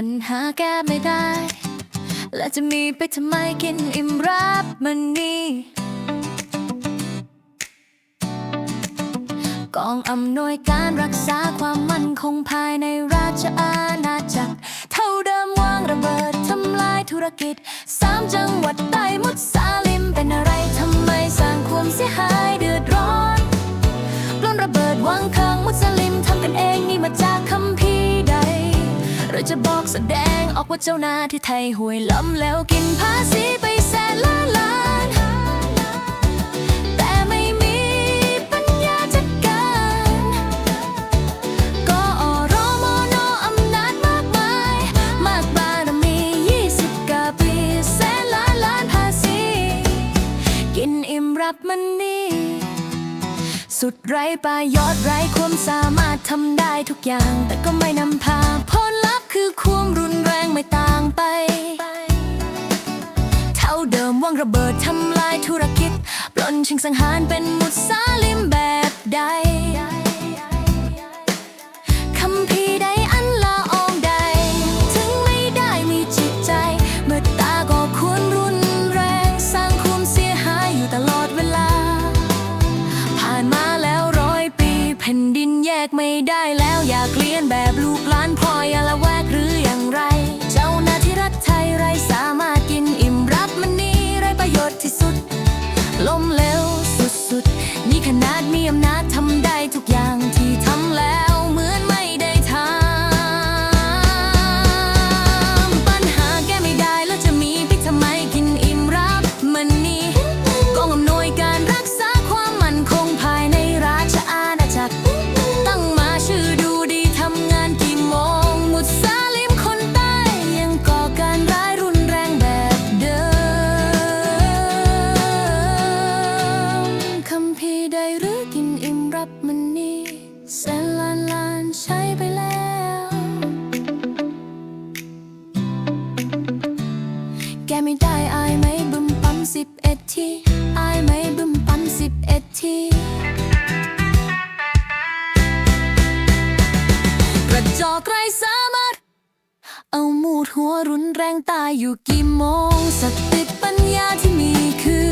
ปัญหาแก้ไม่ได้ และจะมีไปทำไมกินอิ่มรับมันนี่กองอำนวยการรักษาความมั่นคงภายในราชอาณาจักร เท่าเดิมวางระเบิดทำลายธุรกิจสามจังหวัดใต้มุสาลิมเป็นอะไรทำไมสร้างความเสียหาย จะบอกแสดงออกว่าเจ้านาที่ไทยห่วยล้ำแล้วกินภาษีไปแสนล้านล้าน แต่ไม่มีปัญญาจัดการ ก็อรมนอำนาจมากมาย มากบารมี 20กว่าปีแสนล้านล้านภาษี กินอิ่มรับมันนี่ สุดไร้ปายอดไร้ความสามารถทำได้ทุกอย่าง แต่ก็ไม่นำพาผลลัพธ์คือความรุนแรงไม่ต่างไป เท่าเดิมว่างระเบิดทำลายธุรกิจ ปล้นชิงสังหารเป็นมุสลิมแบบ กไม่ได้แล้วอยากเลียนแบบลูกหลานพ่อยาละแวกหรืออย่างไร แกไม่ได้อายไหมบึมปั๊มสิบเอ็ดทีอายไหมบึมปั๊มสิบเอ็ดทีกระจอกไรสามารถ เอามูดหัวรุนแรงตายอยู่กี่โมง สติปัญญาที่มีคือ